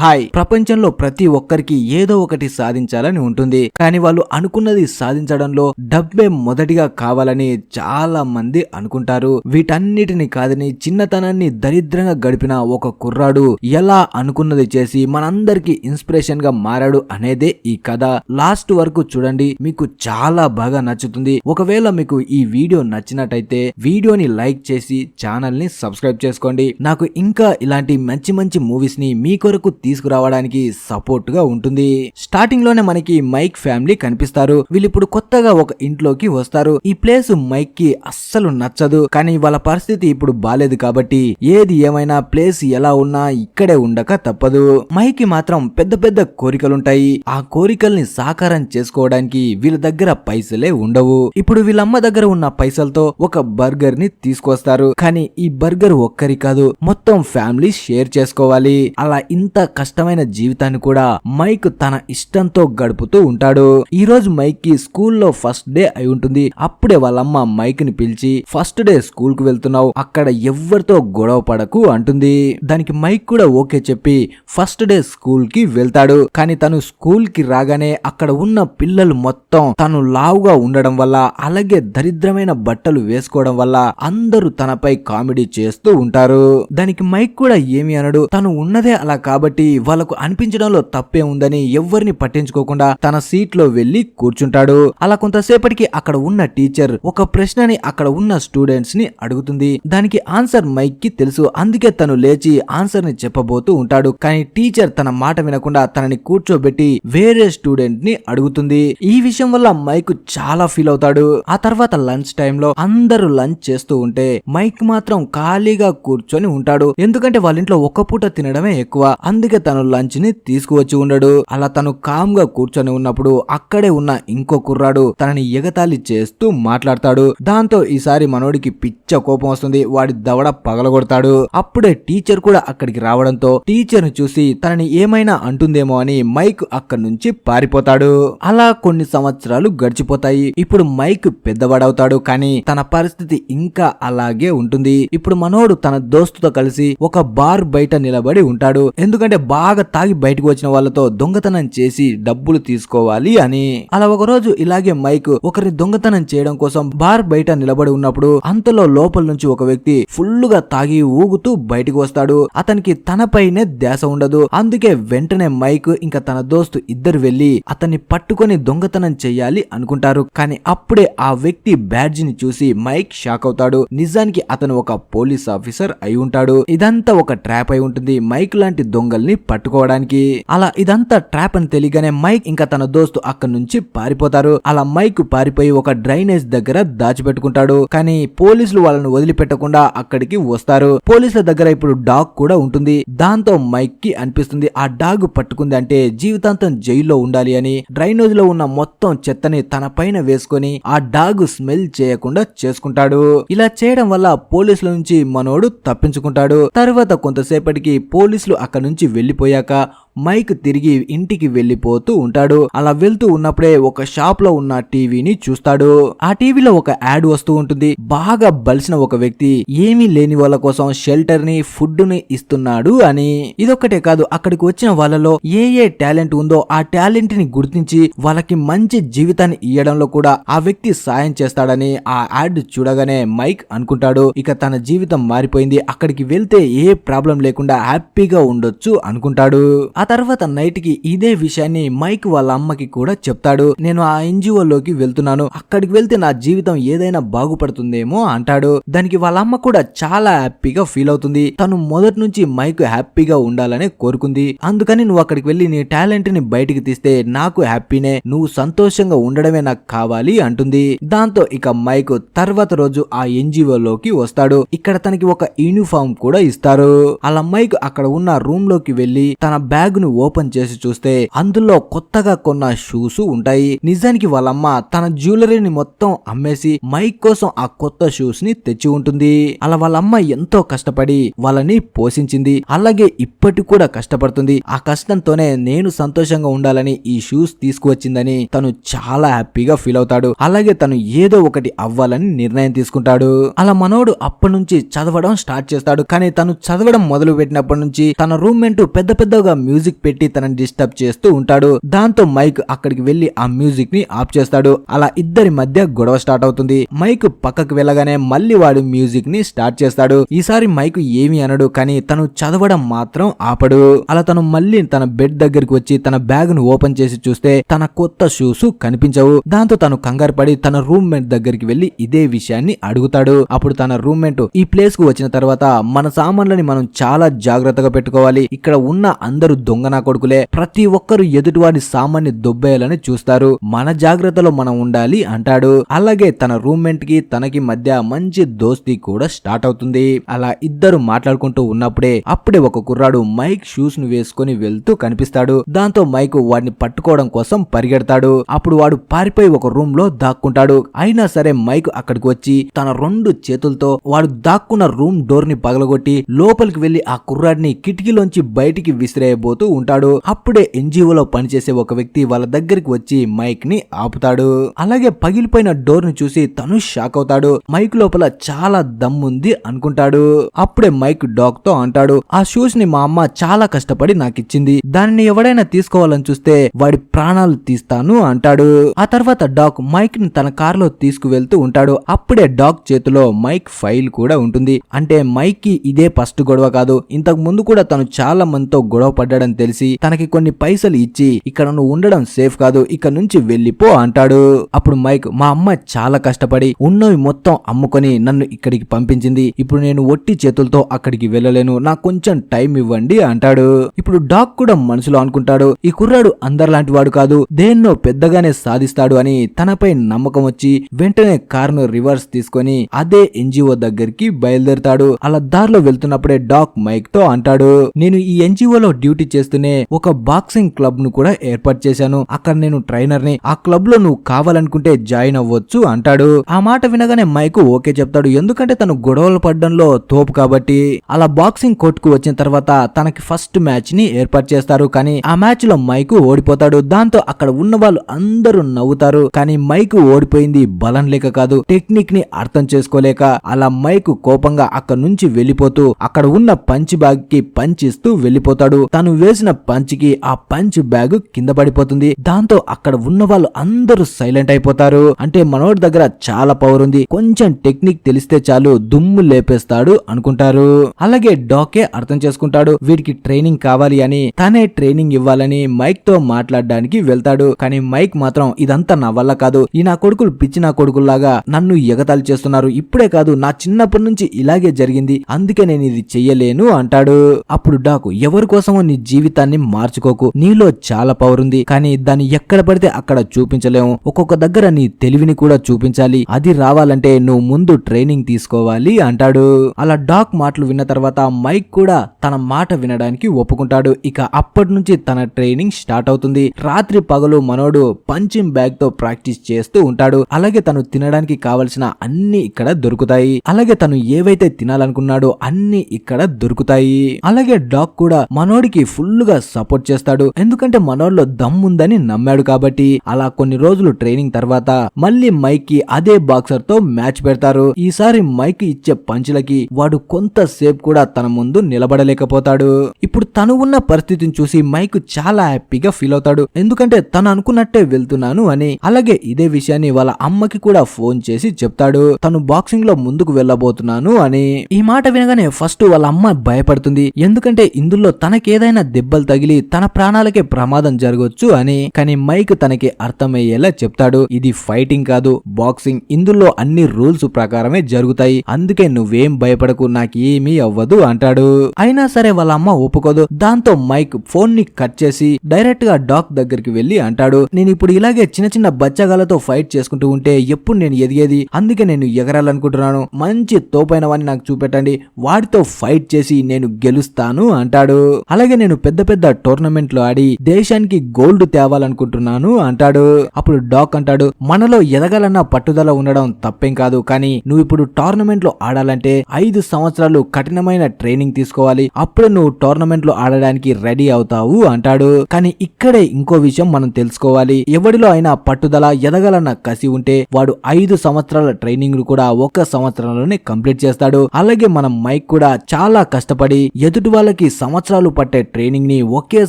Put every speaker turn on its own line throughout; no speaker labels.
Hi. ప్రపంచంలో ప్రతి ఒక్కరికి ఏదో ఒకటి సాధించాలని ఉంటుంది. కానీ వాళ్ళు అనుకున్నది సాధించడంలో డబ్బే మొదటిగా కావాలని చాలా మంది అనుకుంటారు. వీటన్నిటిని కాదని చిన్నతనాన్ని దరిద్రంగా గడిపిన ఒక కుర్రాడు ఎలా అనుకున్నది చేసి మనందరికి ఇన్స్పిరేషన్గా మారాడు అనేదే ఈ కథ. లాస్ట్ వరకు చూడండి మీకు చాలా బాగా నచ్చుతుంది. ఒకవేళ మీకు ఈ వీడియో నచ్చినట్టయితే వీడియోని లైక్ చేసి ఛానల్ని సబ్స్క్రైబ్ చేసుకోండి. నాకు ఇంకా ఇలాంటి మంచి మంచి మూవీస్ని మీ కొరకు తీసుకురావడానికి సపోర్ట్గా ఉంటుంది. స్టార్టింగ్లోనే మనకి మైక్ ఫ్యామిలీ కనిపిస్తారు. వీళ్ళు ఇప్పుడు కొత్తగా ఒక ఇంట్లోకి వస్తారు. ఈ ప్లేస్ మైక్కి అస్సలు నచ్చదు. కానీ వాళ్ళ పరిస్థితి ఇప్పుడు బాలేదు కాబట్టి ఏది ఏమైనా ప్లేస్ ఎలా ఉన్నా ఇక్కడే ఉండక తప్పదు. మైక్కి మాత్రం పెద్ద పెద్ద కోరికలుంటాయి. ఆ కోరికల్ని సాకారం చేసుకోవడానికి వీళ్ళ దగ్గర పైసలే ఉండవు. ఇప్పుడు వీళ్ళమ్మ దగ్గర ఉన్న పైసలతో ఒక బర్గర్ని తీసుకొస్తారు. కానీ ఈ బర్గర్ ఒక్కరి కాదు మొత్తం ఫ్యామిలీ షేర్ చేసుకోవాలి. అలా ఇంత కష్టమైన జీవితాన్ని కూడా మైక్ తన ఇష్టంతో గడుపుతూ ఉంటాడు. ఈ రోజు మైక్కి స్కూల్లో ఫస్ట్ డే అయి ఉంటుంది. అప్పుడే వాళ్ళమ్మ మైక్ని పిలిచి ఫస్ట్ డే స్కూల్కు వెళ్తున్నావు. అక్కడ ఎవ్వరితో గొడవ పడకు అంటుంది. దానికి మైక్ కూడా ఓకే చెప్పి ఫస్ట్ డే స్కూల్కి వెళ్తాడు. కానీ తను స్కూల్కి రాగానే అక్కడ ఉన్న పిల్లలు మొత్తం తను లావుగా ఉండడం వల్ల అలాగే దరిద్రమైన బట్టలు వేసుకోవడం వల్ల అందరూ తనపై కామెడీ చేస్తూ ఉంటారు. దానికి మైక్ కూడా ఏమి అనడు. తను ఉన్నదే అలా కాబట్టి వాళ్ళకు అనిపించడంలో తప్పే ఉందని ఎవ్వరిని పట్టించుకోకుండా తన సీట్లో వెళ్ళి కూర్చుంటాడు. అలా కొంతసేపటికి అక్కడ ఉన్న టీచర్ ఒక ప్రశ్నని అక్కడ ఉన్న స్టూడెంట్స్ని అడుగుతుంది. దానికి ఆన్సర్ మైక్కి తెలుసు. అందుకే తను లేచి ఆన్సర్ని చెప్పబోతూ ఉంటాడు. కానీ టీచర్ తన మాట వినకుండా తనని కూర్చోబెట్టి వేరే స్టూడెంట్ని అడుగుతుంది. ఈ విషయం వల్ల మైక్ చాలా ఫీల్ అవుతాడు. ఆ తర్వాత లంచ్ టైంలో అందరూ లంచ్ చేస్తూ ఉంటే మైక్ మాత్రం ఖాళీగా కూర్చొని ఉంటాడు. ఎందుకంటే వాళ్ళ ఇంట్లో ఒక్క పూట తినడమే ఎక్కువ. అందుకే తను లంచ్ని తీసుకువచ్చి ఉండడు. అలా తను కామ్గా కూర్చొని ఉన్నప్పుడు అక్కడే ఉన్న ఇంకో కుర్రాడు తనని ఎగతాళి చేస్తూ మాట్లాడతాడు. దాంతో ఈసారి మనోడికి పిచ్చ కోపం వస్తుంది. వాడి దవడ పగలగొడతాడు. అప్పుడే టీచర్ కూడా అక్కడికి రావడంతో టీచర్ని చూసి తనని ఏమైనా అంటుందేమో అని మైక్ అక్కడి నుంచి పారిపోతాడు. అలా కొన్ని సంవత్సరాలు గడిచిపోతాయి. ఇప్పుడు మైక్ పెద్దవాడవుతాడు. కానీ తన పరిస్థితి ఇంకా అలాగే ఉంటుంది. ఇప్పుడు మనోడు తన దోస్తుతో కలిసి ఒక బార్ బయట నిలబడి ఉంటాడు. ఎందుకంటే బాగా తాగి బయటకు వచ్చిన వాళ్ళతో దొంగతనం చేసి డబ్బులు తీసుకోవాలి అని. అలా ఒక రోజు ఇలాగే మైక్ ఒకరి దొంగతనం చేయడం కోసం బార్ బయట నిలబడి ఉన్నప్పుడు అంతలో లోపల నుంచి ఒక వ్యక్తి ఫుల్గా తాగి ఊగుతూ బయటకు వస్తాడు. అతనికి తనపైనే ధ్యాస ఉండదు. అందుకే వెంటనే మైక్ ఇంకా తన దోస్తు ఇద్దరు వెళ్ళి అతన్ని పట్టుకొని దొంగతనం చేయాలి అనుకుంటారు. కానీ అప్పుడే ఆ వ్యక్తి బ్యాడ్జిని చూసి మైక్ షాక్ అవుతాడు. నిజానికి అతను ఒక పోలీస్ ఆఫీసర్ అయి ఉంటాడు. ఇదంతా ఒక ట్రాప్ అయి ఉంటుంది. మైక్ లాంటి దొంగల్ని పట్టుకోవడానికి. అలా ఇదంతా ట్రాప్ అని తెలియగానే మైక్ ఇంకా తన దోస్తు అక్కడి నుంచి పారిపోతారు. అలా మైక్ పారిపోయి ఒక డ్రైనేజ్ దగ్గర దాచిపెట్టుకుంటాడు. కానీ పోలీసులు వాళ్ళని వదిలిపెట్టకుండా అక్కడికి వస్తారు. పోలీసుల దగ్గర ఇప్పుడు డాగ్ కూడా ఉంటుంది. దాంతో మైక్కి అనిపిస్తుంది ఆ డాగ్ పట్టుకుంది అంటే జీవితాంతం జైల్లో ఉండాలి అని. డ్రైనేజ్లో ఉన్న మొత్తం చెత్తని తన పైన వేసుకొని ఆ డాగ్ స్మెల్ చేయకుండా చేసుకుంటాడు. ఇలా చేయడం వల్ల పోలీసుల నుంచి మనోడు తప్పించుకుంటాడు. తర్వాత కొంతసేపటికి పోలీసులు అక్కడి నుంచి వెళ్ళిపోయాక మైక్ తిరిగి ఇంటికి వెళ్ళిపోతూ ఉంటాడు. అలా వెళ్తూ ఉన్నప్పుడే ఒక షాప్లో ఉన్న టీవీని చూస్తాడు. ఆ టీవీలో ఒక యాడ్ వస్తూ ఉంటుంది. బాగా బలిసిన ఒక వ్యక్తి ఏమీ లేని వాళ్ళ కోసం షెల్టర్ని ఫుడ్ని ఇస్తున్నాడు అని. ఇదొక్కటే కాదు అక్కడికి వచ్చిన వాళ్ళలో ఏ ఏ టాలెంట్ ఉందో ఆ టాలెంట్ని గుర్తించి వాళ్ళకి మంచి జీవితాన్ని ఇవ్వడంలో కూడా ఆ వ్యక్తి సాయం చేస్తాడని ఆ యాడ్ చూడగానే మైక్ అనుకుంటాడు. ఇక తన జీవితం మారిపోయింది. అక్కడికి వెళ్తే ఏ ప్రాబ్లం లేకుండా హ్యాపీగా ఉండొచ్చు అనుకుంటాడు. ఆ ఆ తర్వాత నైట్కి ఇదే విషయాన్ని మైక్ వాళ్ళ అమ్మకి కూడా చెప్తాడు. నేను ఆ ఎన్జిఓ లోకి వెళ్తున్నాను. అక్కడికి వెళ్తే నా జీవితం ఏదైనా బాగుపడుతుందేమో అంటాడు. దానికి వాళ్ళ అమ్మ కూడా చాలా హ్యాపీగా ఫీల్ అవుతుంది. తను మొదటి నుంచి మైక్ హ్యాపీగా ఉండాలని కోరుకుంది. అందుకని నువ్వు అక్కడికి వెళ్ళి నీ టాలెంట్ని బయటికి తీస్తే నాకు హ్యాపీనే. నువ్వు సంతోషంగా ఉండడమే నాకు కావాలి అంటుంది. దాంతో ఇక మైక్ తర్వాత రోజు ఆ ఎన్జిఓ లోకి వస్తాడు. ఇక్కడ తనకి ఒక యూనిఫామ్ కూడా ఇస్తారు. అలా మైక్ అక్కడ ఉన్న రూమ్లోకి వెళ్ళి తన బ్యాగ్ ను ఓపెన్ చేసి చూస్తే అందులో కొత్తగా కొన్న షూస్ ఉంటాయి. నిజానికి వాళ్ళమ్మ తన జ్యువెలరీని మొత్తం అమ్మేసి మైక్ కోసం ఆ కొత్త షూస్ని తెచ్చి ఉంటుంది. అలా వాళ్ళమ్మ ఎంతో కష్టపడి వాళ్ళని పోషించింది. అలాగే ఇప్పటి కూడా కష్టపడుతుంది. ఆ కష్టంతోనే నేను సంతోషంగా ఉండాలని ఈ షూస్ తీసుకువచ్చిందని తను చాలా హ్యాపీగా ఫీల్ అవుతాడు. అలాగే తను ఏదో ఒకటి అవ్వాలని నిర్ణయం తీసుకుంటాడు. అలా మనోడు అప్పటి నుంచి చదవడం స్టార్ట్ చేస్తాడు. కానీ తను చదవడం మొదలు పెట్టినప్పటి నుంచి తన రూమ్మేట్ పెద్ద పెద్దగా మ్యూజిక్ మ్యూజిక్ పెట్టి తనని డిస్టర్బ్ చేస్తూ ఉంటాడు. దాంతో మైక్ అక్కడికి వెళ్ళి ఆ మ్యూజిక్ని ఆఫ్ చేస్తాడు. అలా ఇద్దరి మధ్య గొడవ స్టార్ట్ అవుతుంది. మైక్ పక్కకు వెళ్ళగానే మళ్ళీ వాడు మ్యూజిక్ని స్టార్ట్ చేస్తాడు. ఈసారి మైక్ ఏమి అనడు కానీ తను చదవడం మాత్రం ఆపడు. అలా తను మళ్ళీ తన బెడ్ దగ్గరికి వచ్చి తన బ్యాగ్ను ఓపెన్ చేసి చూస్తే తన కొత్త షూస్ కనిపించవు. దాంతో తను కంగారు పడి తన రూమ్మేట్ దగ్గరికి వెళ్ళి ఇదే విషయాన్ని అడుగుతాడు. అప్పుడు తన రూమ్మేట్ ఈ ప్లేస్కు వచ్చిన తర్వాత మన సామాన్లని మనం చాలా జాగ్రత్తగా పెట్టుకోవాలి. ఇక్కడ ఉన్న అందరూ దొంగనా కొడుకులే. ప్రతి ఒక్కరు ఎదుటివాడి సామాన్ని దొబ్బేయాలని చూస్తారు. మన జాగ్రత్తలో మనం ఉండాలి అంటాడు. అలాగే తన రూమ్మేట్కి తనకి మధ్య మంచి దోస్తీ కూడా స్టార్ట్ అవుతుంది. అలా ఇద్దరు మాట్లాడుకుంటూ ఉన్నప్పుడే అప్పుడే ఒక కుర్రాడు మైక్ షూస్ను వేసుకొని వెళ్తూ కనిపిస్తాడు. దాంతో మైక్ వాడిని పట్టుకోవడం కోసం పరిగెడతాడు. అప్పుడు వాడు పారిపోయి ఒక రూమ్లో దాక్కుంటాడు. అయినా సరే మైక్ అక్కడికి వచ్చి తన రెండు చేతులతో వాడు దాక్కున్న రూమ్ డోర్ని పగలగొట్టి లోపలికి వెళ్ళి ఆ కుర్రాడిని కిటికీలోంచి బయటికి విసిరేయబోతూ ఉంటాడు. అప్పుడే ఎన్జిఓలో పనిచేసే ఒక వ్యక్తి వాళ్ళ దగ్గరికి వచ్చి మైక్ని ఆపుతాడు. అలాగే పగిలిపోయిన డోర్ని చూసి తను షాక్ అవుతాడు. మైక్ లోపల చాలా దమ్ముంది అనుకుంటాడు. అప్పుడే మైక్ డాగ్తో అంటాడు ఆ షూస్ని మా అమ్మ చాలా కష్టపడి నాకిచ్చింది దానిని ఎవడైనా తీసుకోవాలని చూస్తే వాడి ప్రాణాలు తీస్తాను అంటాడు. ఆ తర్వాత డాగ్ మైక్ని తన కారులో తీసుకువెళ్తూ ఉంటాడు. అప్పుడే డాగ్ చేతిలో మైక్ ఫైల్ కూడా ఉంటుంది. అంటే మైక్కి ఇదే ఫస్ట్ గొడవ కాదు. ఇంతకు ముందు కూడా తను చాలా మందితో గొడవ పడ్డాడని తెలిసి తనకి కొన్ని పైసలు ఇచ్చి ఇక్కడ నువ్వు ఉండడం సేఫ్ కాదు ఇక్కడ నుంచి వెళ్ళిపో అంటాడు. అప్పుడు మైక్ మా అమ్మ చాలా కష్టపడి ఉన్నవి మొత్తం అమ్ముకొని నన్ను ఇక్కడికి పంపించింది. ఇప్పుడు నేను ఒట్టి చేతులతో అక్కడికి వెళ్ళలేను. నాకు కొంచెం టైం ఇవ్వండి అంటాడు. ఇప్పుడు డాగ్ కూడా మనసులో అనుకుంటాడు ఈ కుర్రాడు అందరిలాంటి వాడు కాదు. దేన్నో పెద్దగానే సాధిస్తాడు అని తనపై నమ్మకం వచ్చి వెంటనే కారును రివర్స్ తీసుకొని అదే ఎన్జిఓ దగ్గరికి బయలుదేరుతాడు. అలా దారిలో వెళ్తున్నప్పుడే డాక్ మైక్తో అంటాడు నేను ఈ ఎన్జిఓలో డ్యూటీ చేస్తూనే ఒక బాక్సింగ్ క్లబ్ను కూడా ఏర్పాటు చేశాను. అక్కడ నేను ట్రైనర్ని ఆ క్లబ్లో నువ్వు కావాలనుకుంటే జాయిన్ అవ్వచ్చు అంటాడు. ఆ మాట వినగానే మైక్ ఓకే చెప్తాడు. ఎందుకంటే తను గొడవలు పడడంలో తోపు కాబట్టి. అలా బాక్సింగ్ కోర్టుకు వచ్చిన తర్వాత తనకి ఫస్ట్ మ్యాచ్ని ఏర్పాటు చేస్తారు. కానీ ఆ మ్యాచ్లో మైకు ఓడిపోతాడు. దాంతో అక్కడ ఉన్న వాళ్ళు అందరూ నవ్వుతారు. కానీ మైకు ఓడిపోయింది బలం లేక కాదు. టెక్నిక్ని అర్థం చేసుకోలేక అలా మైకు కోపంగా అక్కడ నుంచి వెళ్ళిపోతూ అక్కడ ఉన్న పంచ్ బ్యాగ్కి పంచ్ ఇస్తూ వెళ్ళిపోతాడు. తను వేసిన పంచ్కి ఆ పంచ్ బ్యాగ్ కింద పడిపోతుంది. దాంతో అక్కడ ఉన్న వాళ్ళు అందరూ సైలెంట్ అయిపోతారు. అంటే మనోడి దగ్గర చాలా పవర్ ఉంది. కొంచెం టెక్నిక్ తెలిస్తే చాలు దుమ్ము లేపేస్తాడు అనుకుంటారు. అలాగే డాకే అర్థం చేసుకుంటాడు. వీడికి ట్రైనింగ్ కావాలి అని తనే ట్రైనింగ్ ఇవ్వాలని మైక్తో మాట్లాడడానికి వెళ్తాడు. కానీ మైక్ మాత్రం ఇదంతా నా వల్ల కాదు. ఈ నా కొడుకులు పిచ్చి నా కొడుకుల్లాగా నన్ను ఎగతాళి చేస్తున్నారు. ఇప్పుడే కాదు నా చిన్నప్పటి నుంచి ఇలాగే జరిగింది. అందుకే నేను ఇది చెయ్యలేను అంటాడు. అప్పుడు డాకు ఎవరి కోసమో నీ జీవితాన్ని మార్చుకోకు. నీలో చాలా పవర్ ఉంది. కానీ దాన్ని ఎక్కడ పడితే అక్కడ చూపించలేము. ఒక్కొక్క దగ్గర నీ తెలివిని కూడా చూపించాలి. అది రావాలంటే నువ్వు ముందు ట్రైనింగ్ తీసుకోవాలి అంటాడు. అలా డాక్ మాటలు విన్న తర్వాత మైక్ కూడా తన మాట వినడానికి ఒప్పుకుంటాడు. ఇక అప్పటి నుంచి తన ట్రైనింగ్ స్టార్ట్ అవుతుంది. రాత్రి పగలు మనోడు పంచింగ్ బ్యాగ్తో ప్రాక్టీస్ చేస్తూ ఉంటాడు. అలాగే తను తినడానికి కావలసిన అన్ని ఇక్కడ దొరుకుతాయి. అలాగే తను ఏవైతే తినాలనుకున్నాడో అన్ని ఇక్కడ దొరుకుతాయి. అలాగే డాక్ కూడా మనోడికి ఫుల్గా సపోర్ట్ చేస్తాడు. ఎందుకంటే మనోడిలో దమ్ముందని నమ్మాడు కాబట్టి. అలా కొన్ని రోజులు ట్రైనింగ్ తర్వాత మళ్ళీ మైక్కి అదే బాక్సర్తో మ్యాచ్ పెడతారు. ఈసారి మైక్ ఇచ్చే పంచులకి వాడు కొంతసేపు కూడా తన ముందు నిలబడలేకపోతాడు. ఇప్పుడు తను ఉన్న పరిస్థితిని చూసి మైక్ చాలా హ్యాపీగా ఫీల్ అవుతాడు. ఎందుకంటే తను అనుకున్నట్టే వెళ్తున్నాను అని. అలాగే ఇదే విషయాన్ని వాళ్ళ అమ్మకి కూడా ఫోన్ చేసి చెప్తాడు. తను బాక్సింగ్లో ముందుకు వెళ్ళబోతున్నాను అని. ఈ మాట వినగానే ఫస్ట్ వాళ్ళ అమ్మ భయపడుతుంది. ఎందుకంటే ఇందులో తనకేదైనా దెబ్బలు తగిలి తన ప్రాణాలకే ప్రమాదం జరగవచ్చు అని కానీ మైక్ తనకి అర్థమయ్యేలా చెప్తాడు. ఇది ఫైటింగ్ కాదు బాక్సింగ్. ఇందులో అన్ని రూల్స్ ప్రకారమే జరుగుతాయి. అందుకే నువ్వేం భయపడకు నాకేమీ అవ్వదు అంటాడు. అయినా సరే వాళ్ళ అమ్మ ఒప్పుకోదు. దాంతో మైక్ ఫోన్ని కట్ చేసి డైరెక్ట్గా డాక్ దగ్గరికి వెళ్ళి అంటాడు. నేను ఇప్పుడు ఇలాగే చిన్న చిన్న బచ్చగాలతో ఫైట్ చేసుకుంటూ ఉంటే ఎప్పుడు నేను ఎదిగేది? అందుకే నేను ఎగరాలనుకుంటున్నాను. మంచి తోపైన వాడిని నాకు చూపెట్టండి. వాడితో ఫైట్ చేసి నేను గెలుస్తాను అంటాడు. అలాగే నేను పెద్ద పెద్ద టోర్నమెంట్లో ఆడి దేశానికి గోల్డ్ తేవాలనుకుంటున్నాను అంటాడు. అప్పుడు డాక్ అంటాడు మనలో ఎదగాలన్న పట్టుదల ఉండడం తప్పేం కాదు కానీ నువ్వు ఇప్పుడు టోర్నమెంట్లో ఆడాలంటే ఐదు సంవత్సరాలు కఠినమైన ట్రైనింగ్ తీసుకోవాలి. అప్పుడే నువ్వు టోర్నమెంట్లో ఆడడానికి రెడీ అవుతావు అంటాడు. కానీ ఇక్కడే ఇంకో విషయం మనం తెలుసుకోవాలి. ఎవడిలో అయినా పట్టుదల ఎదగాలన్న కసి ఉంటే వాడు ఐదు సంవత్సరాల ట్రైనింగ్ కూడా ఒక్క సంవత్సరంలోనే కంప్లీట్ చేస్తాడు. అలాగే మనం మైక్ కూడా చాలా కష్టపడి ఎదుటి వాళ్ళకి సంవత్సరాలు పట్టే ట్రైనింగ్ ట్రైనింగ్ని ఒకే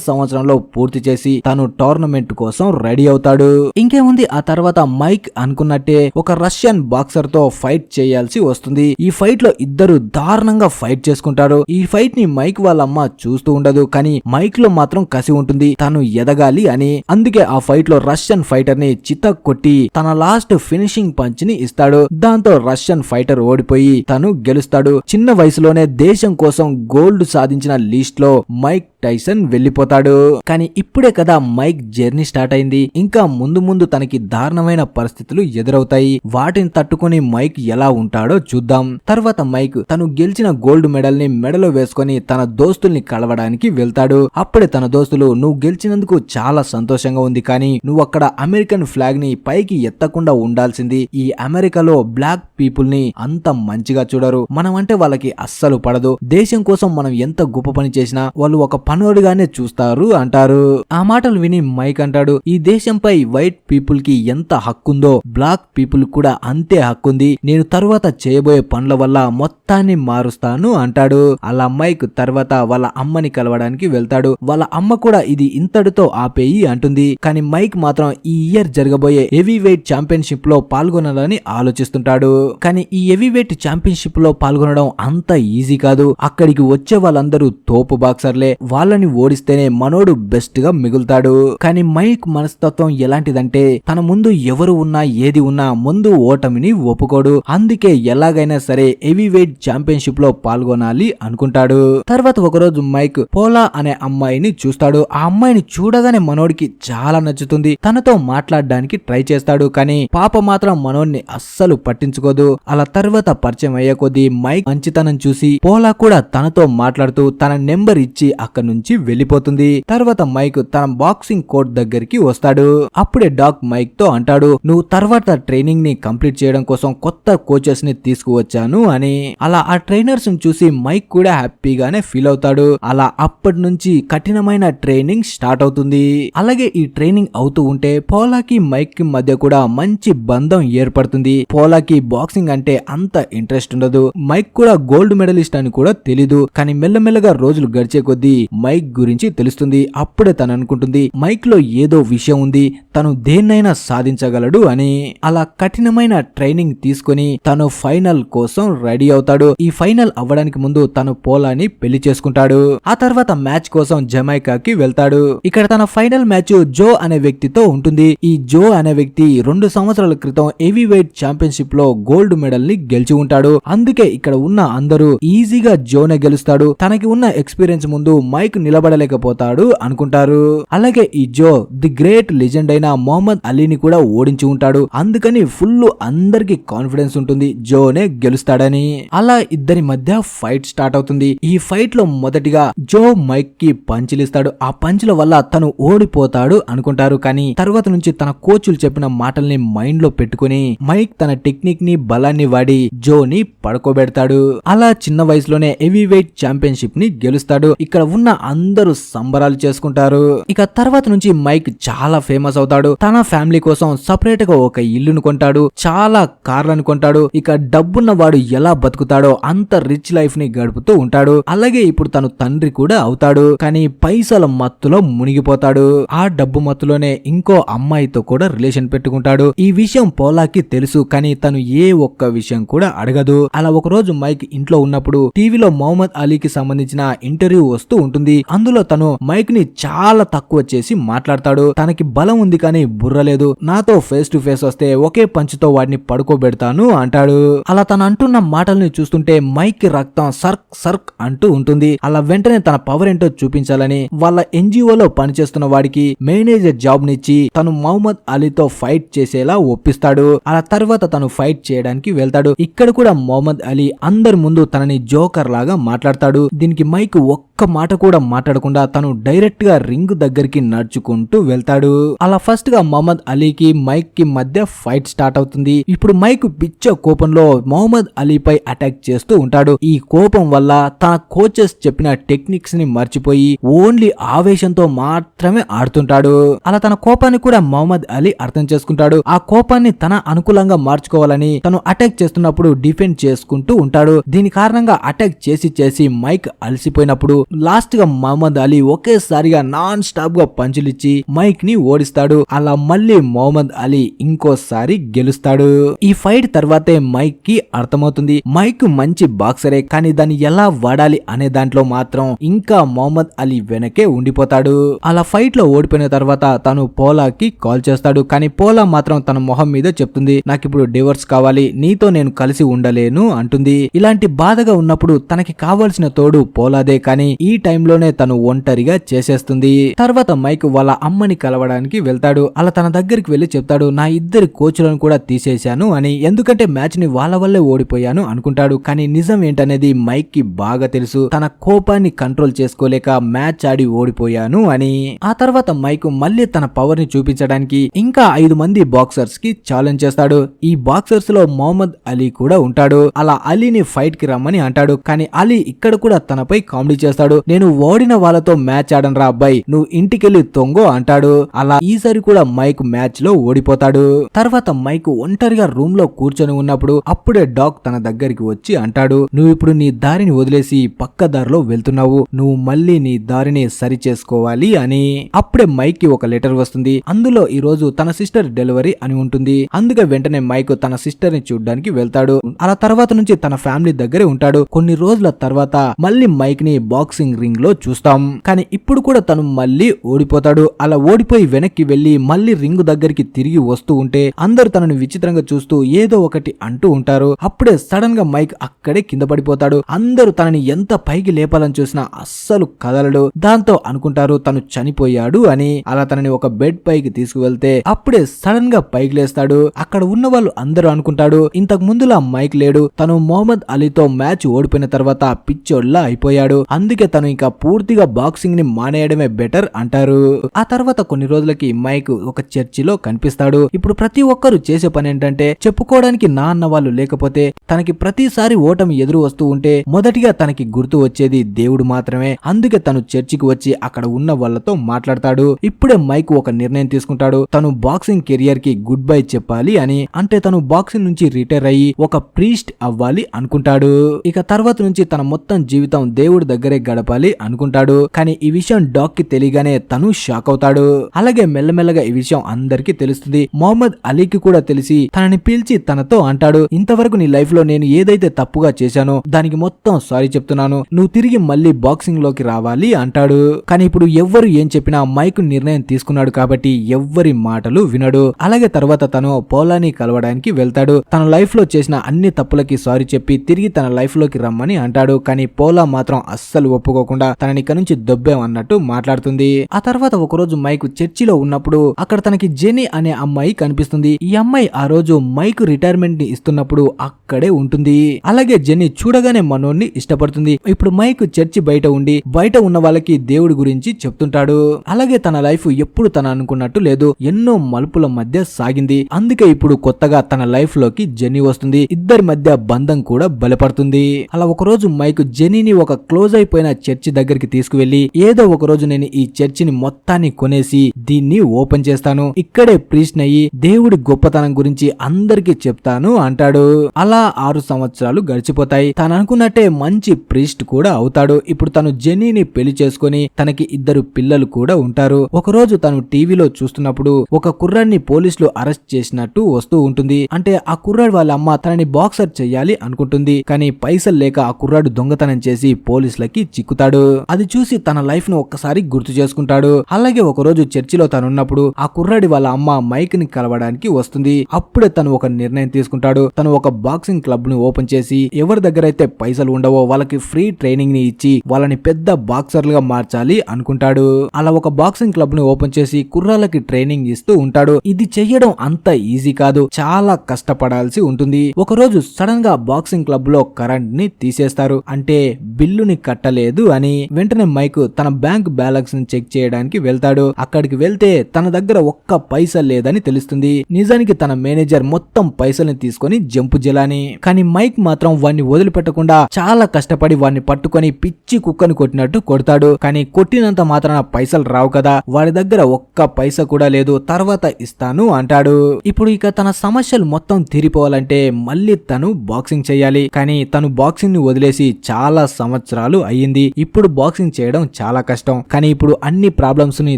సంవత్సరంలో పూర్తి చేసి తను టోర్నమెంట్ కోసం రెడీ అవుతాడు. ఇంకేముంది? ఆ తర్వాత మైక్ అనుకున్నట్టే ఒక రష్యన్ బాక్సర్తో ఫైట్ చేయాల్సి వస్తుంది. ఈ ఫైట్లో ఇద్దరు దారుణంగా ఫైట్ చేసుకుంటారు. ఈ ఫైట్ని మైక్ వాళ్ళ అమ్మ చూస్తూ ఉండదు కానీ మైక్లో మాత్రం కసి ఉంటుంది తను ఎదగాలి అని. అందుకే ఆ ఫైట్లో రష్యన్ ఫైటర్ని చిత కొట్టి తన లాస్ట్ ఫినిషింగ్ పంచ్ని ఇస్తాడు. దాంతో రష్యన్ ఫైటర్ ఓడిపోయి తను గెలుస్తాడు. చిన్న వయసులోనే దేశం కోసం గోల్డ్ సాధించిన లిస్ట్లో మైక్ టైసన్ వెళ్ళిపోతాడు. కానీ ఇప్పుడే కదా మైక్ జర్నీ స్టార్ట్ అయింది. ఇంకా ముందు ముందు తనకి దారుణమైన పరిస్థితులు ఎదురవుతాయి. వాటిని తట్టుకొని మైక్ ఎలా ఉంటాడో చూద్దాం. తర్వాత మైక్ తను గెలిచిన గోల్డ్ మెడల్ని మెడలో వేసుకొని తన దోస్తుల్ని కలవడానికి వెళ్తాడు. అప్పుడే తన దోస్తులు నువ్వు గెలిచినందుకు చాలా సంతోషంగా ఉంది కానీ నువ్వు అక్కడ అమెరికన్ ఫ్లాగ్ని పైకి ఎత్తకుండా ఉండాల్సింది. ఈ అమెరికాలో బ్లాక్ పీపుల్ని అంత మంచిగా చూడరు. మనం అంటే వాళ్ళకి అస్సలు పడదు. దేశం కోసం మనం ఎంత గొప్ప పని చేసినా వాళ్ళు ఒక పనోడుగానే చూస్తారు అంటారు. ఆ మాటలు విని మైక్ అంటాడు ఈ దేశంపై వైట్ పీపుల్కి ఎంత హక్కుందో బ్లాక్ పీపుల్ కూడా అంతే హక్కుంది. నేను తరువాత చేయబోయే పనుల వల్ల మొత్తాన్ని మారుస్తాను అంటాడు. అలా మైక్ తర్వాత వాళ్ళ అమ్మని కలవడానికి వెళ్తాడు. వాళ్ళ అమ్మ కూడా ఇది ఇంతటితో ఆపేయి అంటుంది. కానీ మైక్ మాత్రం ఈ ఇయర్ జరగబోయే హెవీ వెయిట్ ఛాంపియన్షిప్లో పాల్గొనాలని ఆలోచిస్తుంటాడు. కానీ ఈ హెవీ వెయిట్ ఛాంపియన్షిప్లో పాల్గొనడం అంత ఈజీ కాదు. అక్కడికి వచ్చే వాళ్ళందరూ తోపు బాక్సర్లే. వాళ్ళని ఓడిస్తేనే మనోడు బెస్ట్గా మిగులుతాడు. కానీ మైక్ మనస్తత్వం ఎలాంటిదంటే తన ముందు ఎవరు ఉన్నా ఏది ఉన్నా ముందు ఓటమిని ఒప్పుకోడు. అందుకే ఎలాగైనా సరే హెవీ వెయిట్ ఛాంపియన్షిప్లో పాల్గొనాలి అనుకుంటాడు. తర్వాత ఒకరోజు మైక్ పోలా అనే అమ్మాయిని చూస్తాడు. ఆ అమ్మాయిని చూడగానే మనోడికి చాలా నచ్చుతుంది. తనతో మాట్లాడడానికి ట్రై చేస్తాడు. కానీ పాప మాత్రం మనోడిని అస్సలు పట్టించుకోదు. అలా తర్వాత పరిచయం అయ్యే కొద్దీ మైక్ మంచితనం చూసి పోలా కూడా తనతో మాట్లాడుతూ తన నెంబర్ ఇచ్చి అక్కడి నుంచి వెళ్ళిపోతుంది. తర్వాత మైక్ తన బాక్సింగ్ కోర్ట్ దగ్గరికి వస్తాడు. అప్పుడే డాక్ మైక్తో అంటాడు నువ్వు తర్వాత ట్రైనింగ్ని కంప్లీట్ చేయడం కోసం కొత్త కోచెస్ని తీసుకువచ్చాను అని. అలా ఆ ట్రైనర్స్ని చూసి మైక్ కూడా హ్యాపీగానే ఫీల్ అవుతాడు. అలా అప్పటి నుంచి కఠినమైన ట్రైనింగ్ స్టార్ట్ అవుతుంది. అలాగే ఈ ట్రైనింగ్ అవుతూ ఉంటే పోలాకి మైక్కి మధ్య కూడా మంచి బంధం ఏర్పడుతుంది. పోలాకి బాక్సింగ్ అంటే అంత ఇంట్రెస్ట్ ఉండదు. మైక్ కూడా గోల్డ్ మెడలిస్ట్ అని కూడా తెలీదు. కానీ మెల్లమెల్లగా రోజులు గడిచే కొద్దీ మైక్ గురించి తెలుస్తుంది. అప్పుడే తను అనుకుంటుంది మైక్లో ఏదో విషయం ఉంది తను దేన్నైనా సాధించగలడు అని. అలా కఠినమైన ట్రైనింగ్ తీసుకొని తను ఫైనల్ కోసం రెడీ అవుతాడు. ఈ ఫైనల్ అవ్వడానికి ముందు తను పోలాని పెళ్ళి చేసుకుంటాడు. ఆ తర్వాత మ్యాచ్ కోసం జమైకాకి వెళ్తాడు. ఇక్కడ తన ఫైనల్ మ్యాచ్ జో అనే వ్యక్తితో ఉంటుంది. ఈ జో అనే వ్యక్తి రెండు సంవత్సరాల క్రితం హెవీ వెయిట్ ఛాంపియన్షిప్లో గోల్డ్ మెడల్ని గెలిచి ఉంటాడు. అందుకే ఇక్కడ ఉన్న అందరూ ఈజీగా జోనే గెలుస్తాడు. తనకి ఉన్న ఎక్స్పీరియన్స్ ముందు మైక్ నిలబడలేకపోతాడు అనుకుంటారు. అలాగే ఈ జో ది గ్రేట్ లెజెండ్ అయిన మొహమ్మద్ అలీని కూడా ఓడించి ఉంటాడు. అందుకని ఫుల్ అందరికి కాన్ఫిడెన్స్ ఉంటుంది జోనే గెలుస్తాడని. అలా ఇద్దరి మధ్య ఫైట్ స్టార్ట్ అవుతుంది. ఈ ఫైట్లో మొదటిగా జో మైక్కి పంచిలిస్తాడు ఆ పంచుల వల్ల తను ఓడిపోతాడు అనుకుంటారు. కానీ తర్వాత నుంచి తన కోచులు చెప్పిన మాటల్ని మైండ్లో పెట్టుకుని మైక్ తన టెక్నిక్ని బలాన్ని వాడి జోని పడుకోబెడతాడు. అలా చిన్న వయసులోనే హెవీ వెయిట్ ఛాంపియన్షిప్ని గెలుస్తాడు. ఇక్కడ ఉన్న అందరూ సంబరాలు చేసుకుంటారు. ఇక తర్వాత నుంచి మైక్ చాలా ఫేమస్ అవుతాడు. తన ఫ్యామిలీ కోసం సపరేట్గా ఒక ఇల్లును కొంటాడు. చాలా కార్లను కొంటాడు. ఇక డబ్బున్న వాడు ఎలా బతుకుతాడో అంత రిచ్ లైఫ్ని గడుపుతూ ఉంటాడు. అలాగే ఇప్పుడు తను తండ్రి కూడా అవుతాడు. కానీ పైసల మత్తులో మునిగిపోతాడు. ఆ డబ్బు మత్తులోనే ఇంకో అమ్మాయితో కూడా రిలేషన్ పెట్టుకుంటాడు. ఈ విషయం పోలాకి తెలుసు. కానీ తను ఏ ఒక్క విషయం కూడా అడగదు. అలా ఒక రోజు మైక్ ఇంట్లో ఉన్నప్పుడు టీవీలో మొహమ్మద్ అలీకి సంబంధించిన ఇంటర్వ్యూ వస్తూ ఉంటుంది. అందులో తను మైక్ని చాలా తక్కువ చేసి మాట్లాడతాడు. తనకి బలం ఉంది కానీ బుర్ర లేదు. నాతో ఫేస్ టు ఫేస్ వస్తే ఒకే పంచుతో వాడిని పడుకోబెడతాను అంటాడు. అలా తను అంటున్న మాటల్ని చూస్తుంటే మైక్కి రక్తం సర్క్ సర్క్ అంటూ ఉంటుంది. అలా వెంటనే తన పవర్ ఏంటో చూపించాలని వాళ్ళ ఎన్జిఓలో పనిచేస్తున్న వాడికి మేనేజర్ జాబ్ నిచ్చి తను మహమ్మద్ అలీతో ఫైట్ చేసేలా ఒప్పిస్తాడు. అలా తర్వాత తను ఫైట్ చేయడానికి వెళ్తాడు. ఇక్కడ కూడా మొహమ్మద్ అలీ అందరి ముందు తనని జోకర్ లాగా మాట్లాడతాడు. దీనికి మైక్ ఒక్క మాట కూడా మాట్లాడకుండా తను డైరెక్ట్గా రింగ్ దగ్గరికి నడుచుకుంటూ వెళ్తాడు. అలా ఫస్ట్గా మొహమ్మద్ అలీకి మైక్కి మధ్య ఫైట్ స్టార్ట్ అవుతుంది. ఇప్పుడు మైక్ పిచ్చ కోపంలో మొహమ్మద్ అలీపై అటాక్ చేస్తూ ఉంటాడు. ఈ కోపం వల్ల తన కోచెస్ చెప్పిన టెక్నిక్స్ని మర్చిపోయి ఓన్లీ ఆవేశంతో మాత్రమే ఆడుతుంటాడు. అలా తన కోపాన్ని కూడా మొహమ్మద్ అలీ అర్థం చేసుకుంటాడు. ఆ కోపాన్ని తన అనుకూలంగా మార్చుకోవాలని తను అటాక్ చేస్తున్నప్పుడు డిఫెండ్ చేసుకుంటూ ఉంటాడు. దీని కారణంగా అటాక్ చేసి చేసి మైక్ అలసిపోయినప్పుడు లాస్ట్గా మహమ్మద్ అలీ ఒకేసారిగా నాన్ స్టాప్గా పంచులిచ్చి మైక్ని ఓడిస్తాడు. అలా మళ్ళీ మొహమ్మద్ అలీ ఇంకోసారి గెలుస్తాడు. ఈ ఫైట్ తర్వాతే మైక్కి అర్థమవుతుంది. మైక్ మంచి బాక్సరే కానీ దాన్ని ఎలా వాడాలి అనే దాంట్లో మాత్రం ఇంకా మొహమ్మద్ అలీ వెనకే ఉండిపోతాడు. అలా ఫైట్లో ఓడిపోయిన తర్వాత తను పోలాకి కాల్ చేస్తాడు. కానీ పోలా మాత్రం తన మొహం మీద చెప్తుంది నాకు ఇప్పుడు డివోర్స్ కావాలి నీతో నేను కలిసి ఉండలేను అంటుంది. ఇలాంటి బాధగా ఉన్నప్పుడు తనకి కావాల్సిన తోడు పోలాదే కానీ ఈ టైంలోనే తను ఒంటరిగా చేసేస్తుంది. తర్వాత మైక్ వాళ్ళ అమ్మని కలవడానికి వెళ్తాడు. అలా తన దగ్గరికి వెళ్ళి చెప్తాడు నా ఇద్దరు కోచ్లను కూడా తీసేశాను అని. ఎందుకంటే మ్యాచ్ని వాళ్ళ వల్లే ఓడిపోయాను అనుకుంటాడు. కానీ నిజం ఏంటనేది మైక్కి బాగా తెలుసు. తన కోపాన్ని కంట్రోల్ చేసుకోలేక మ్యాచ్ ఆడి ఓడిపోయాను అని. ఆ తర్వాత మైక్ మళ్ళీ తన పవర్ని చూపించడానికి ఇంకా ఐదు మంది బాక్సర్స్కి ఛాలెంజ్ చేస్తాడు. ఈ బాక్సర్స్లో మొహమ్మద్ అలీ కూడా ఉంటాడు. అలా అలీని ఫైట్కి రమ్మని అంటాడు. కానీ అలీ ఇక్కడ కూడా తనపై కామెడీ చేస్తాడు. నేను ఓడిన వాళ్ళతో మ్యాచ్ ఆడను రా అబ్బాయి. నువ్వు ఇంటికెళ్ళి తొంగో అంటాడు. అలా ఈసారి కూడా మైక్ మ్యాచ్లో ఓడిపోతాడు. తర్వాత మైక్ ఒంటరిగా రూమ్లో కూర్చొని ఉన్నప్పుడు అప్పుడే డాగ్ తన దగ్గరికి వచ్చి అంటాడు. నువ్వు ఇప్పుడు నీ దారిని వదిలేసి పక్క దారిలో వెళ్తున్నావు. నువ్వు మళ్ళీ నీ దారిని సరి చేసుకోవాలి అని. అప్పుడే మైక్కి ఒక లెటర్ వస్తుంది. అందులో ఈ రోజు తన సిస్టర్ డెలివరీ అని ఉంటుంది. అందుకే వెంటనే మైక్ తన సిస్టర్ని చూడడానికి వెళ్తాడు. అలా తర్వాత నుంచి తన ఫ్యామిలీ దగ్గరే ఉంటాడు. కొన్ని రోజుల తర్వాత మళ్ళీ మైక్ని బాక్స్ బాక్సింగ్ రింగ్లో చూస్తాం. కానీ ఇప్పుడు కూడా తను మళ్ళీ ఓడిపోతాడు. అలా ఓడిపోయి వెనక్కి వెళ్ళి మళ్ళీ రింగ్ దగ్గరికి తిరిగి వస్తూ ఉంటే అందరూ తనని విచిత్రంగా చూస్తూ ఏదో ఒకటి అంటూ ఉంటారు. అప్పుడే సడన్గా మైక్ అక్కడే కింద పడిపోతాడు. అందరూ తనని ఎంత పైకి లేపాలని చూసినా అస్సలు కదలడు. దాంతో అనుకుంటారు తను చనిపోయాడు అని. అలా తనని ఒక బెడ్ పైకి తీసుకువెళ్తే అప్పుడే సడన్గా పైకి లేస్తాడు. అక్కడ ఉన్న వాళ్ళు అందరూ అనుకుంటాడు ఇంతకు ముందులా మైక్ లేడు. తను మొహమ్మద్ అలీతో మ్యాచ్ ఓడిపోయిన తర్వాత పిచ్చోళ్ళ అయిపోయాడు. అందుకే తను ఇంకా పూర్తిగా బాక్సింగ్ని మానేయడమే బెటర్ అంటారు. ఆ తర్వాత కొన్ని రోజులకి మైక్ ఒక చర్చిలో కనిపిస్తాడు. ఇప్పుడు ప్రతి ఒక్కరు చేసే పని ఏంటంటే చెప్పుకోవడానికి నా అన్న వాళ్ళు లేకపోతే తనకి ప్రతిసారి ఓటమి ఎదురు వస్తూ ఉంటే మొదటిగా తనకి గుర్తు వచ్చేది దేవుడు మాత్రమే. అందుకే తను చర్చికి వచ్చి అక్కడ ఉన్న వాళ్ళతో మాట్లాడతాడు. ఇప్పుడే మైక్ ఒక నిర్ణయం తీసుకుంటాడు. తను బాక్సింగ్ కెరియర్కి గుడ్ బై చెప్పాలి అని. అంటే తను బాక్సింగ్ నుంచి రిటైర్ అయ్యి ఒక ప్రీస్ట్ అవ్వాలి అనుకుంటాడు. ఇక తర్వాత నుంచి తన మొత్తం జీవితం దేవుడి దగ్గరే గడపాలి అనుకుంటాడు. కానీ ఈ విషయం డాగ్కి తెలియగానే తను షాక్ అవుతాడు. అలాగే మెల్లమెల్లగా ఈ విషయం అందరికీ తెలుస్తుంది. మొహమ్మద్ అలీకి కూడా తెలిసి తనని పిలిచి తనతో అంటాడు. ఇంతవరకు నీ లైఫ్లో నేను ఏదైతే తప్పుగా చేశానో దానికి మొత్తం సారీ చెప్తున్నాను. నువ్వు తిరిగి మళ్ళీ బాక్సింగ్లోకి రావాలి అంటాడు. కానీ ఇప్పుడు ఎవ్వరు ఏం చెప్పినా మైక్ నిర్ణయం తీసుకున్నాడు కాబట్టి ఎవ్వరి మాటలు వినడు. అలాగే తర్వాత తను పోలాని కలవడానికి వెళ్తాడు. తన లైఫ్లో చేసిన అన్ని తప్పులకి సారీ చెప్పి తిరిగి తన లైఫ్లోకి రమ్మని అంటాడు. కానీ పోలా మాత్రం అస్సలు ఒప్పుకోకుండా తనని ఇక్కడ నుంచి దొబ్బేం అన్నట్టు మాట్లాడుతుంది. ఆ తర్వాత ఒకరోజు మైక్ చర్చిలో ఉన్నప్పుడు అక్కడ తనకి జెనీ అనే అమ్మాయి కనిపిస్తుంది. ఈ అమ్మాయి ఆ రోజు మైక్ రిటైర్మెంట్ని ఇస్తున్నప్పుడు అక్కడే ఉంటుంది. అలాగే జెన్నీ చూడగానే మనోన్ని ఇష్టపడుతుంది. ఇప్పుడు మైక్ చర్చి బయట ఉండి బయట ఉన్న వాళ్ళకి దేవుడి గురించి చెప్తుంటాడు. అలాగే తన లైఫ్ ఎప్పుడు తన అనుకున్నట్టు లేదు. ఎన్నో మలుపుల మధ్య సాగింది. అందుకే ఇప్పుడు కొత్తగా తన లైఫ్లోకి జెన్నీ వస్తుంది. ఇద్దరి మధ్య బంధం కూడా బలపడుతుంది. అలా ఒక రోజు మైక్ జెనీని ఒక క్లోజ్ అయిపోయిన చర్చి దగ్గరికి తీసుకువెళ్ళి ఏదో ఒక రోజు నేను ఈ చర్చిని మొత్తాన్ని కొనేసి దీన్ని ఓపెన్ చేస్తాను. ఇక్కడే ప్రీస్ట్ అయ్యి దేవుడి గొప్పతనం గురించి అందరికీ చెప్తాను అంటాడు. అలా ఆరు సంవత్సరాలు గడిచిపోతాయి. తను అనుకున్నట్టే మంచి ప్రీస్ట్ కూడా అవుతాడు. ఇప్పుడు తను జెనీని పెళ్ళి చేసుకుని తనకి ఇద్దరు పిల్లలు కూడా ఉంటారు. ఒక రోజు తను టీవీలో చూస్తున్నప్పుడు ఒక కుర్రాడిని పోలీసులు అరెస్ట్ చేసినట్టు వస్తూ ఉంటుంది. అంటే ఆ కుర్రాడు వాళ్ళ అమ్మ తనని బాక్సర్ చెయ్యాలి అనుకుంటుంది. కానీ పైసలు లేక ఆ కుర్రాడు దొంగతనం చేసి పోలీసులకి చిక్కుతాడు. అది చూసి తన లైఫ్ను ఒక్కసారి గుర్తు చేసుకుంటాడు. అలాగే ఒక రోజు చర్చిలో తనున్నప్పుడు ఆ కుర్రాడి వాళ్ళ అమ్మ మైక్ని కలవడానికి వస్తుంది. అప్పుడే తను ఒక నిర్ణయం తీసుకుంటాడు. తను ఒక బాక్సింగ్ క్లబ్ని ఓపెన్ చేసి ఎవరి దగ్గర అయితే పైసలు ఉండవో వాళ్ళకి ఫ్రీ ట్రైనింగ్ని ఇచ్చి వాళ్ళని పెద్ద బాక్సర్లుగా మార్చాలి అనుకుంటాడు. అలా ఒక బాక్సింగ్ క్లబ్ని ఓపెన్ చేసి కుర్రాళ్ళకి ట్రైనింగ్ ఇస్తూ ఉంటాడు. ఇది చెయ్యడం అంత ఈజీ కాదు. చాలా కష్టపడాల్సి ఉంటుంది. ఒక రోజు సడన్గా బాక్సింగ్ క్లబ్లో కరెంట్ని తీసేస్తారు. అంటే బిల్లుని కట్టలేదు. అని వెంటనే మైక్ తన బ్యాంక్ బ్యాలెన్స్ని చెక్ చేయడానికి వెళ్తాడు. అక్కడికి వెళ్తే తన దగ్గర ఒక్క పైసా లేదని తెలుస్తుంది. నిజానికి తన మేనేజర్ మొత్తం పైసల్ని తీసుకొని జంపు జలాని. కానీ మైక్ మాత్రం వాడిని వదిలిపెట్టకుండా చాలా కష్టపడి వాడిని పట్టుకొని పిచ్చి కుక్కని కొట్టినట్టు కొడతాడు. కానీ కొట్టినంత మాత్రాన పైసలు రావు కదా. వాడి దగ్గర ఒక్క పైసా కూడా లేదు. తర్వాత ఇస్తాను అంటాడు. ఇప్పుడు ఇక తన సమస్యలు మొత్తం తీరిపోవాలంటే మళ్ళీ తను బాక్సింగ్ చేయాలి. కానీ తను బాక్సింగ్ని వదిలేసి చాలా సంవత్సరాలు అయ్యింది. ఉంది ఇప్పుడు బాక్సింగ్ చేయడం చాలా కష్టం. కానీ ఇప్పుడు అన్ని ప్రాబ్లమ్స్ని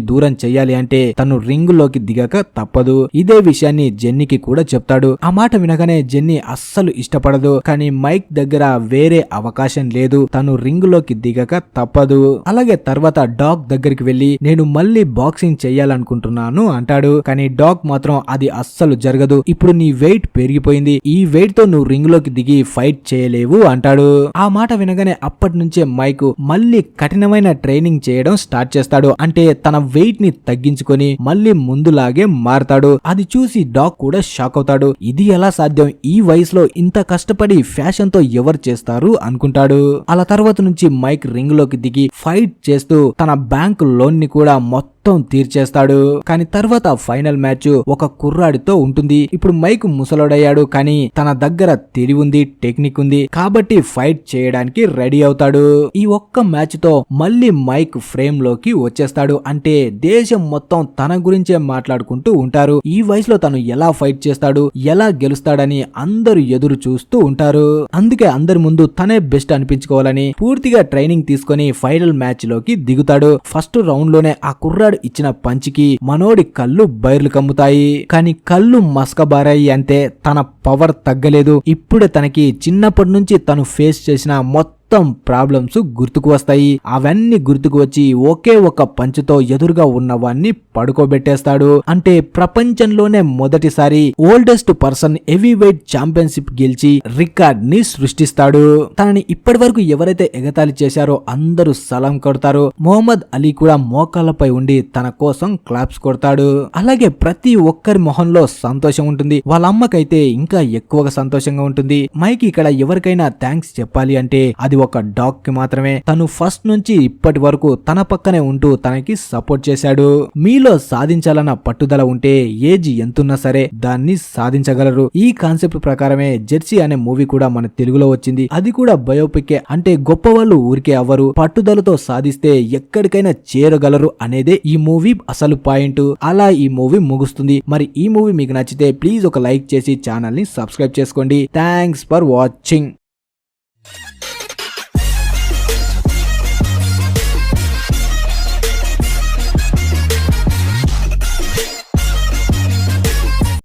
దూరం చేయాలి అంటే తను రింగ్లోకి దిగక తప్పదు. ఇదే విషయాన్ని జెన్నీకి కూడా చెప్తాడు. ఆ మాట వినగానే జెన్నీ అస్సలు ఇష్టపడదు. కానీ మైక్ దగ్గర వేరే అవకాశం లేదు. తను రింగ్లోకి దిగక తప్పదు. అలాగే తర్వాత డాగ్ దగ్గరికి వెళ్ళి నేను మళ్ళీ బాక్సింగ్ చేయాలనుకుంటున్నాను అంటాడు. కానీ డాగ్ మాత్రం అది అస్సలు జరగదు. ఇప్పుడు నీ వెయిట్ పెరిగిపోయింది. ఈ వెయిట్తో నువ్వు రింగ్లోకి దిగి ఫైట్ చేయలేవు అంటాడు. ఆ మాట వినగానే అప్పటి నుంచే మైక్ మళ్ళీ కఠినమైన ట్రైనింగ్ చేయడం స్టార్ట్ చేస్తాడు. అంటే తన వెయిట్ని తగ్గించుకొని మళ్ళీ ముందులాగే మారతాడు. అది చూసి డాగ్ కూడా షాక్ అవుతాడు. ఇది ఎలా సాధ్యం? ఈ వయసులో ఇంత కష్టపడి ఫ్యాషన్తో ఎవరు చేస్తారు అనుకుంటాడు. అలా తర్వాత నుంచి మైక్ రింగ్లోకి దిగి ఫైట్ చేస్తూ తన బ్యాంక్ లోన్ని కూడా మొత్తం మొత్తం తీర్చేస్తాడు. కానీ తర్వాత ఫైనల్ మ్యాచ్ ఒక కుర్రాడితో ఉంటుంది. ఇప్పుడు మైక్ ముసలోడయ్యాడు. కానీ తన దగ్గర తెలివి ఉంది టెక్నిక్ ఉంది. కాబట్టి ఫైట్ చేయడానికి రెడీ అవుతాడు. ఈ ఒక్క మ్యాచ్తో మళ్ళీ మైక్ ఫ్రేమ్లోకి వచ్చేస్తాడు. అంటే దేశం మొత్తం తన గురించే మాట్లాడుకుంటూ ఉంటారు. ఈ వయసులో తను ఎలా ఫైట్ చేస్తాడు ఎలా గెలుస్తాడని అందరూ ఎదురు చూస్తూ ఉంటారు. అందుకే అందరి ముందు తనే బెస్ట్ అనిపించుకోవాలని పూర్తిగా ట్రైనింగ్ తీసుకొని ఫైనల్ మ్యాచ్లోకి దిగుతాడు. ఫస్ట్ రౌండ్లోనే ఆ కుర్రాడు ఇచ్చిన పంచికి మనోడి కళ్ళు బైర్లు కమ్ముతాయి. కానీ కళ్ళు మసకబారాయి అంటే తన పవర్ తగ్గలేదు. ఇప్పుడే తనకి చిన్నప్పటి నుంచి తను ఫేస్ చేసిన మొత్తం మొత్తం ప్రాబ్లమ్స్ గుర్తుకు వస్తాయి. అవన్నీ గుర్తుకు వచ్చి ఒకే ఒక పంచుతో ఎదురుగా ఉన్నవాన్ని పడుకోబెట్టేస్తాడు. అంటే ప్రపంచంలోనే మొదటిసారి oldest person heavy weight championship గెలిచి రికార్డ్ని సృష్టిస్తాడు. తనని ఇప్పటి వరకు ఎవరైతే ఎగతాళి చేశారో అందరూ సలాం కొడతారు. మొహమ్మద్ అలీ కూడా మోకాళ్ళపై ఉండి తన కోసం క్లాప్స్ కొడతాడు. అలాగే ప్రతి ఒక్కరి మొహంలో సంతోషం ఉంటుంది. వాళ్ళ అమ్మకైతే ఇంకా ఎక్కువగా సంతోషంగా ఉంటుంది. మైక్ ఇక్కడ ఎవరికైనా థ్యాంక్స్ చెప్పాలి అంటే అది ఒక డాగ్కి మాత్రమే తను ఫస్ట్ నుంచి ఇప్పటి వరకు తన పక్కనే ఉంటూ తనకి సపోర్ట్ చేశాడు. మీలో సాధించాలన్న పట్టుదల ఉంటే ఏజ్ ఎంతున్నా సరే దాన్ని సాధించగలరు. ఈ కాన్సెప్ట్ ప్రకారమే జెర్సీ అనే మూవీ కూడా మన తెలుగులో వచ్చింది. అది కూడా బయోపిక్ అంటే గొప్ప వాళ్ళు ఊరికే అవ్వరు. పట్టుదలతో సాధిస్తే ఎక్కడికైనా చేరగలరు అనేదే ఈ మూవీ అసలు పాయింట్. అలా ఈ మూవీ ముగుస్తుంది. మరి ఈ మూవీ మీకు నచ్చితే ప్లీజ్ ఒక లైక్ చేసి ఛానల్ని సబ్స్క్రైబ్ చేసుకోండి. Thanks for watching.